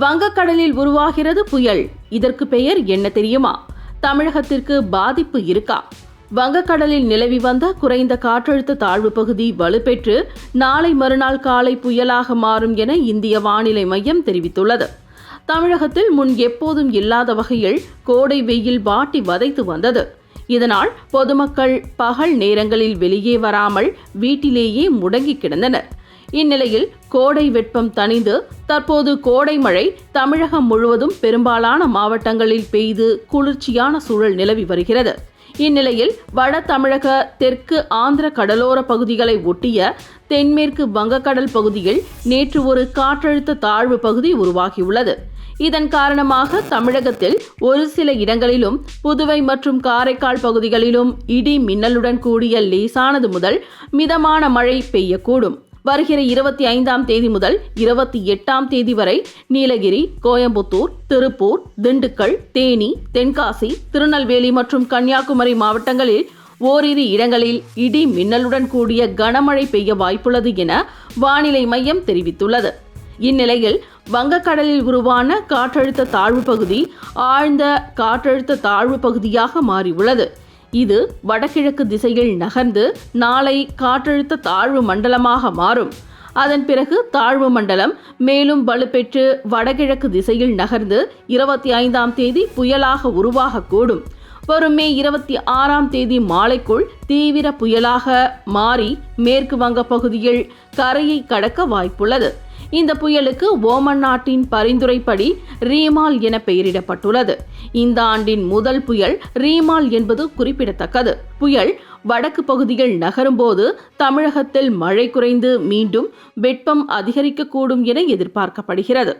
வங்கக்கடலில் உருவாகிறது புயல். இதற்கு பெயர் என்ன தெரியுமா? தமிழகத்திற்கு பாதிப்பு இருக்கா? வங்கக்கடலில் நிலவி வந்த குறைந்த காற்றழுத்த தாழ்வு பகுதி வலுப்பெற்று நாளை மறுநாள் காலை புயலாக மாறும் என இந்திய வானிலை மையம் தெரிவித்துள்ளது. தமிழகத்தில் முன் எப்போதும் இல்லாத வகையில் கோடை வெயில் வாட்டி வதைத்து வந்தது. இதனால் பொதுமக்கள் பகல் நேரங்களில் வெளியே வராமல் வீட்டிலேயே முடங்கி கிடந்தனர். இந்நிலையில் கோடை வெப்பம் தணிந்து தற்போது கோடை மழை தமிழகம் முழுவதும் பெரும்பாலான மாவட்டங்களில் பெய்து குளிர்ச்சியான சூழல் நிலவி வருகிறது. இந்நிலையில் வட தமிழக தெற்கு ஆந்திர கடலோர பகுதிகளை ஒட்டிய தென்மேற்கு வங்கக்கடல் பகுதியில் நேற்று ஒரு காற்றழுத்த தாழ்வு பகுதி உருவாகியுள்ளது. இதன் காரணமாக தமிழகத்தில் ஒரு சில இடங்களிலும் புதுவை மற்றும் காரைக்கால் பகுதிகளிலும் இடி மின்னலுடன் கூடிய லேசானது முதல் மிதமான மழை பெய்யக்கூடும். வருகிற இருபத்தி ஐந்தாம் தேதி முதல் இருபத்தி எட்டாம் தேதி வரை நீலகிரி கோயம்புத்தூர் திருப்பூர் திண்டுக்கல் தேனி தென்காசி திருநெல்வேலி மற்றும் கன்னியாகுமரி மாவட்டங்களில் ஓரிரு இடங்களில் இடி மின்னலுடன் கூடிய கனமழை பெய்ய வாய்ப்புள்ளது என வானிலை மையம் தெரிவித்துள்ளது. இந்நிலையில் வங்கக்கடலில் உருவான காற்றழுத்த தாழ்வு பகுதி ஆழ்ந்த காற்றழுத்த தாழ்வு பகுதியாக மாறியுள்ளது. இது வடகிழக்கு திசையில் நகர்ந்து நாளை காற்றழுத்த தாழ்வு மண்டலமாக மாறும். அதன் பிறகு தாழ்வு மண்டலம் மேலும் வலுப்பெற்று வடகிழக்கு திசையில் நகர்ந்து இருபத்தி ஐந்தாம் தேதி புயலாக உருவாகக்கூடும். வரும் மே இருபத்தி ஆறாம் தேதி மாலைக்குள் தீவிர புயலாக மாறி மேற்கு வங்க பகுதியில் கரையை கடக்க வாய்ப்புள்ளது. இந்த புயலுக்கு ஓமன் நாட்டின் பரிந்துரைப்படி ரீமால் என பெயரிடப்பட்டுள்ளது. இந்த ஆண்டின் முதல் புயல் ரீமால் என்பது குறிப்பிடத்தக்கது. புயல் வடக்கு பகுதியில் நகரும்போது தமிழகத்தில் மழை குறைந்து மீண்டும் வெப்பம் அதிகரிக்கக்கூடும் என எதிர்பார்க்கப்படுகிறது.